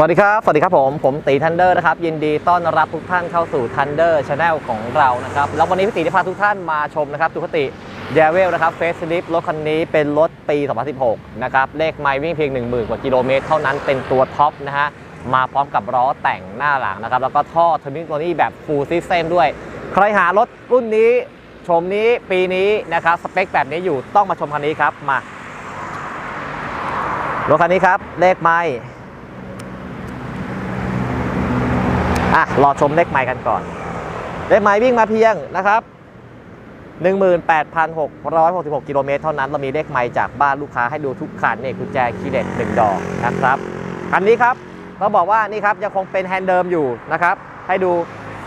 สวัสดีครับ สวัสดีครับผม ผมตีทันเดอร์นะครับ ยินดีต้อนรับทุกท่านเข้าสู่ Thunder Channel ของเรานะครับ แล้ววันนี้พี่ตีจะพาทุกท่านมาชมนะครับทุกติเดเวลนะครับเฟสลิฟรถคันนี้เป็นรถปี 2016 นะครับ เลขไมล์วิ่งเพียง 10,000 กว่ากิโลเมตรเท่านั้นเป็นตัวท็อปนะฮะ มาพร้อมกับล้อแต่งหน้าหลังนะครับ แล้วก็ท่อเทอร์มิโนนี่แบบฟูลซิสเต็มด้วย ใครหารถรุ่นนี้ชมนี้ปีนี้นะครับสเปคแบบนี้อยู่ต้องมาชมคันนี้ครับมารถคันนี้ครับเลขไมล์ อะรอชมเลขไมล์กันก่อน เลขไมล์วิ่งมาเพียงนะครับ 18,666 กิโลเมตรเท่านั้น เรามีเลขไมล์จากบ้านลูกค้าให้ดูทุกคันเนี่ยกุญแจคีเด็ดหนึ่งดอกนะครับคันนี้ครับเราบอกว่านี่ครับยังคงเป็นแฮนด์เดิมอยู่นะครับ ให้ดู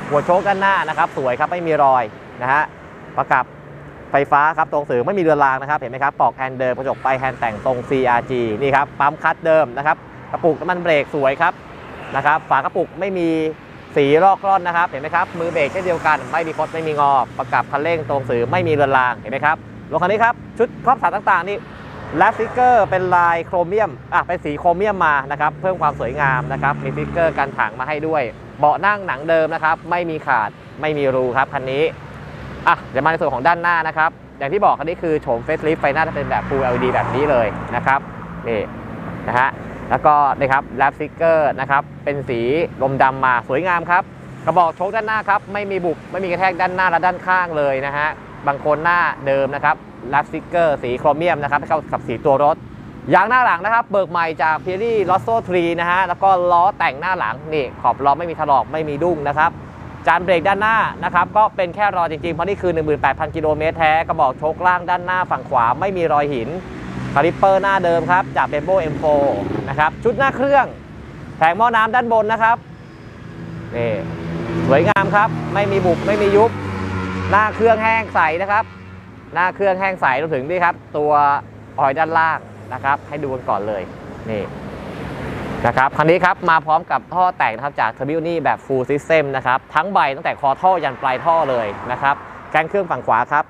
หัวโชคด้านหน้านะครับ สวยครับไม่มีรอยนะฮะประกับไฟฟ้าครับตรงสื่อไม่มีเรือรางนะครับ เห็นไหมครับปอกแฮนด์เดิมกระจกไปแฮนด์แต่งตรง CRG นี่ครับปั๊มคัดเดิมนะครับกระปุกน้ำมันเบรกสวยครับนะครับฝากระปุกไม่มี สีลอกร่อนนะครับ เห็นไหมครับ มือเบรกเช่นเดียวกัน ไม่มีคดไม่มีงอ ประกับคันเร่งตรงสื่อไม่มีเรือนราง เห็นไหมครับ รถคันนี้ครับ ชุดครอบสารต่างๆ นี่แลฟฟิกเกอร์เป็นลายโครเมียม อะ เป็นสีโครเมียมมานะครับ เพิ่มความสวยงามนะครับ มีฟิกเกอร์กันถังมาให้ด้วย เบาะนั่งหนังเดิมนะครับ ไม่มีขาด ไม่มีรูครับคันนี้ อะ เดี๋ยวมาในส่วนของด้านหน้านะครับ อย่างที่บอกคันนี้คือโฉมเฟสลิฟไฟหน้าจะเป็นแบบ Full LED แบบนี้เลยนะครับ นี่นะฮะ แล้วก็นะครับแรปสติกเกอร์นะครับเป็นสีลมดำมาสวยงามครับ กระบอกโชคด้านหน้าครับไม่มีบุบไม่มีกระแทกด้านหน้าและด้านข้างเลยนะฮะบางคนหน้าเดิมนะครับแรปสติกเกอร์สีโครเมียมนะครับเข้ากับสีตัวรถยางหน้าหลังนะครับ เบิกใหม่จากพีรี่ลอสโซทรีนะฮะแล้วก็ล้อแต่งหน้าหลังนี่ขอบล้อไม่มีถลอกไม่มีดุ้งนะครับจานเบรกด้านหน้านะครับก็เป็นแค่รอยจริงๆ เพราะนี่คือ 18,000 กิโลเมตรแท้กระบอกโชคล่างด้านหน้าฝั่งขวาไม่มีรอยหิน คาลิปเปอร์หน้าเดิมครับจากเบมโบ M4 นะครับชุดหน้าเครื่อง แผงหม้อน้ำด้านบนนะครับนี่สวยงามครับ ไม่มีบุบไม่มียุบ หน้าเครื่องแห้งใสนะครับ หน้าเครื่องแห้งใสรวมถึงนี่ครับ ตัวออยด้านล่างนะครับ ให้ดูกันก่อนเลยนี่นะครับคันนี้ครับมาพร้อมกับท่อแต่งนะครับจากเทอร์บิวนี่แบบ Full System นะครับ ทั้งใบตั้งแต่คอท่อยันปลายท่อเลยนะครับแกนเครื่องฝั่งขวาครับ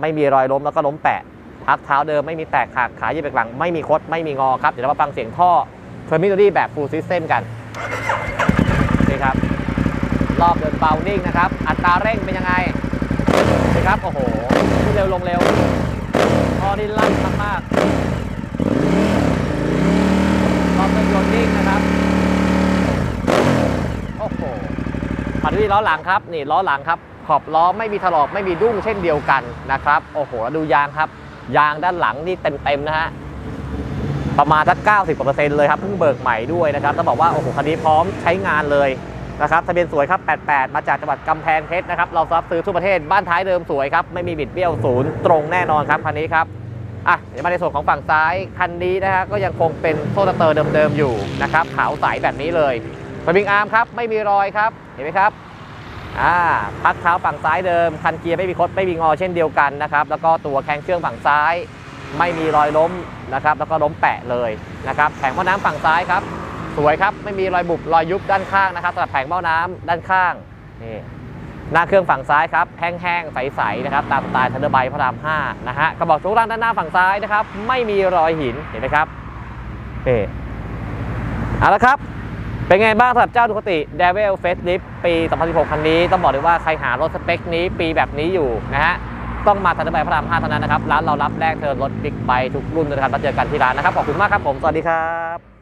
ไม่มีรอยล้มแล้วก็ล้มแปะ พักเท้าเดิมไม่มีแตกหักขายืดไปหลัง ไม่มีคดไม่มีงอครับ เดี๋ยวเรามาฟังเสียงท่อเทอร์มินอรี่แบบ Full System กันนี่ครับ รอบเดินเบานิ่งนะครับ อัตราเร่งเป็นยังไงนี่ครับ โอ้โหขึ้นเร็วลงเร็วท่อนี่ลั่นมากๆรอบเครื่องยนต์นิ่งนะครับโอ้โหมาดูที่ล้อหลังครับ นี่ล้อหลังครับ ขอบล้อไม่มีถลอกไม่มีดุ้งเช่นเดียวกันนะครับ โอ้โหแล้วดูยางครับ ยางด้านหลังนี่เต็มๆนะฮะประมาณสัก 90กว่าเปอร์เซ็นต์เลยครับเพิ่งเบิกใหม่ด้วยนะครับต้องบอกว่าโอ้โหคันนี้พร้อมใช้งานเลยนะครับทะเบียนสวยครับ 88 มาจากจังหวัดกำแพงเพชรนะครับ เรารับซื้อทั่วประเทศ บ้านท้ายเดิมสวยครับ ไม่มีบิดเบี้ยวศูนย์ตรงแน่นอนครับคันนี้ครับ อะ เดี๋ยวมาในส่วนของฝั่งซ้าย คันนี้นะฮะ ก็ยังคงเป็นโซ่สเตอร์เดิมๆอยู่นะครับ ขาวใสแบบนี้เลยสปริงอาร์มครับ ไม่มีรอยครับ เห็นไหมครับ อ่าพักเท้าฝั่งซ้ายเดิม คันเกียร์ไม่มีคดไม่มีงอเช่นเดียวกันนะครับ แล้วก็ตัวแข้งเครื่องฝั่งซ้าย ไม่มีรอยล้มนะครับ แล้วก็ล้มแปะเลยนะครับ แผงหม้อน้ำฝั่งซ้ายครับ สวยครับ ไม่มีรอยบุบรอยยุบด้านข้างนะครับสำหรับแผงหม้อน้ำด้านข้าง นี่ หน้าเครื่องฝั่งซ้ายครับ แห้งๆ ใสๆ นะครับ ตามสไตล์ทันเดอร์ไบพระราม5นะฮะ กระบอกโชว์ล่างด้านหน้าฝั่งซ้ายนะครับ ไม่มีรอยหิน เห็นไหมครับนี่เอาละครับ เป็นไงบ้างสำหรับเจ้าดูคติ Devil Facelift ปี 2016 คันนี้ ต้องบอกเลยว่าใครหารถสเปคนี้ปีแบบนี้อยู่นะฮะ ต้องมาทันใบพระราม 5 เท่านั้นนะครับ ร้านเรารับแลกเทอร์รถบิ๊กไบทุกรุ่นเลยนะครับมาเจอกันที่ร้านนะครับ ขอบคุณมากครับผม สวัสดีครับ